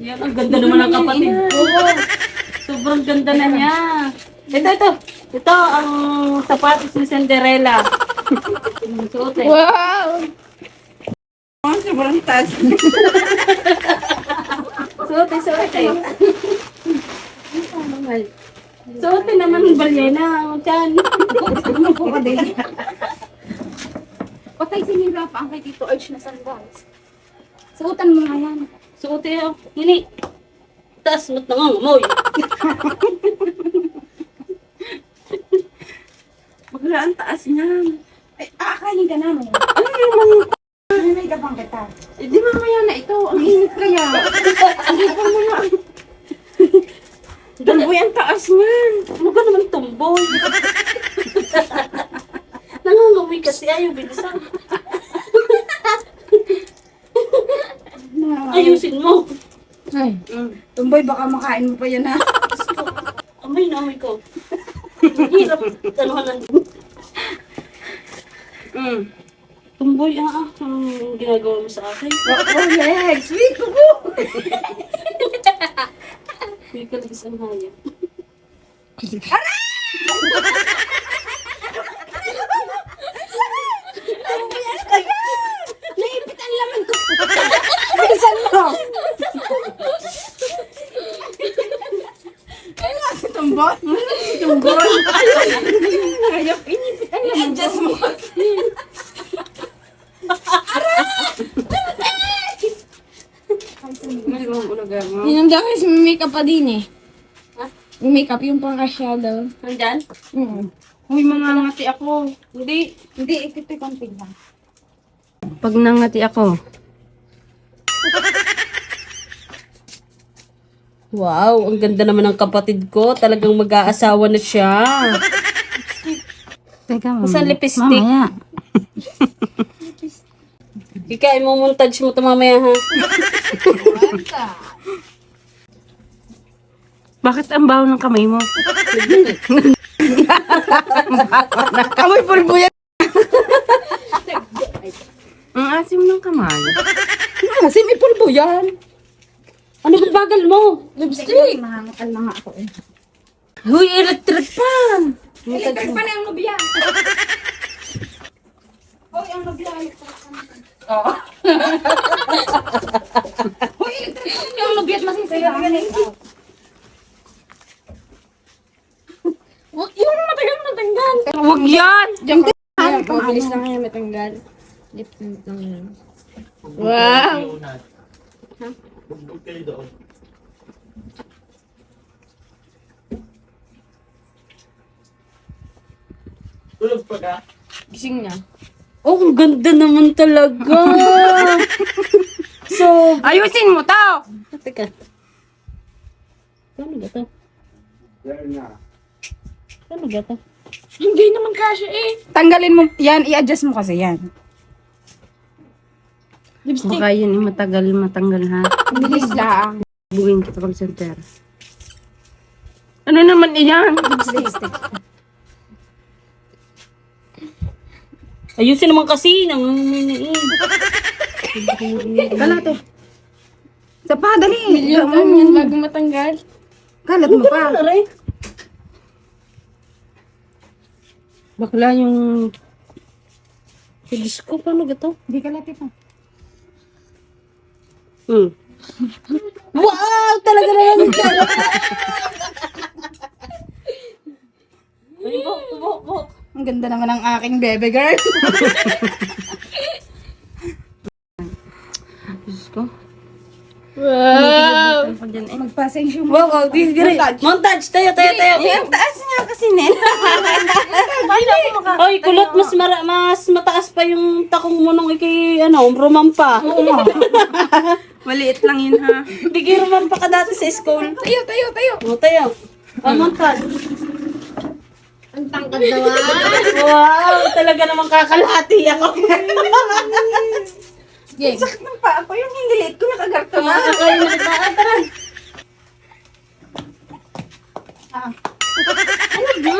Yan, ang ganda naman ng kapatid ko. Sobrang ganda na niya. Ito, ito. Ito, ang sapatos ni Cinderella. Suot eh. Wow! Oh, sobrang taas. Suot eh, suot eh. Suot eh naman ng balyena. Ang tiyan. Patay sinira pa ang kay Tito Arch na sandals. Suotan mo nga yan. Suot eh. oh. Hini. Taas mo't nangangamoy. Bagla ang taas niyan. Ay, aakayin ka namin. Ano yung mga... Nanay ka bang kita? Eh, di mamaya na ito. Ang init kaya. Hindi pa mo na. Damboy ang taas niyan. Ano ka naman tumboy? Nangangamoy kasi ayaw bilisan. Mo. Ay. Mm. Tumboy, baka makain mo pa yan ha. Amoy na amoy ko. Hirap. Tanuhan ng Mm. tumboy. Ah, ah. Anong ginagawa mo sa akin? Oh, oh legs. Sweet kuko. May kalagis ang hayop. Naipit ang laman ko. Bilisan mo. Si Tumboy. Hayop, inipit ang I-adjust mo. May mga ulaga mo. Hinanda kasi may makeup pa din eh. Ha? Yung makeup, yung pang shadow. Nandyan? Mm. Uy, mga ngati ako. Hindi. Hindi, konting lang. Pag nangati ako. Wow, ang ganda naman ng kapatid ko. Talagang mag-aasawa na siya. Teka, Saan lipstick? Mamaya. Ika, imumontage mo ito mamaya ha. Bakit ang baho ng kamay mo? Amoy pulbo yan. ang asim ng kamay. Kasi may pulbo yan. Ano ba bagal mo? Lipstick. Mahangakan na nga ako eh. Huy, electric pan! Electric pa na yung nubya. Hoy, ang nubya. Oo. Hoy, electric pa na yung nubya at masisira. Huwag yung matagal matanggal. Huwag yan! Diyan ka. Ayan, mabilis lang yan matanggal. Lipstick lang yan. Wow! Tulog pa ka? Gising niya. Oh, ang ganda naman talaga. so, Ayusin mo to! teka. Paano ba to? Paano ba to? Hindi naman kasya eh. Tanggalin mo yan, i-adjust mo kasi yan. Lipstick. Baka yun yung matagal matanggal ha. Bilis lang. Buhin kita pag center. Ano naman iyan? Lipstick. Ayusin naman kasi. Nangangamoy Kalate. Sa pa, dali. Milyon lang yan bago matanggal. Kalat mo pa. Bakla yung... Diyos ko, paano ba to? Hindi ka lapit pa. Hmm. Wow! Talaga na lang siya. Ay, bo, bo, bo. Ang ganda naman ng aking bebe girl. Diyos ko. Wow! Eh. Magpasensyo mo. Wow, wow, this great. Montage. Tayo, tayo, tayo. Ang taas niya kasi nen. Oy, kulot, mas, mara, mas mataas pa yung takong mo nung ikay, ano, rumampa. Maliit lang yun ha. Hindi rumampa ka dati sa school. Tayo, tayo, tayo. O, tayo. Oh, montage. Ang tangkad naman. Wow, talaga namang kakalati ako. Game. Sakit ng paa ko yung hindi liit ko nakagarto na. Na. Ah, tara. Ah. Ano ba?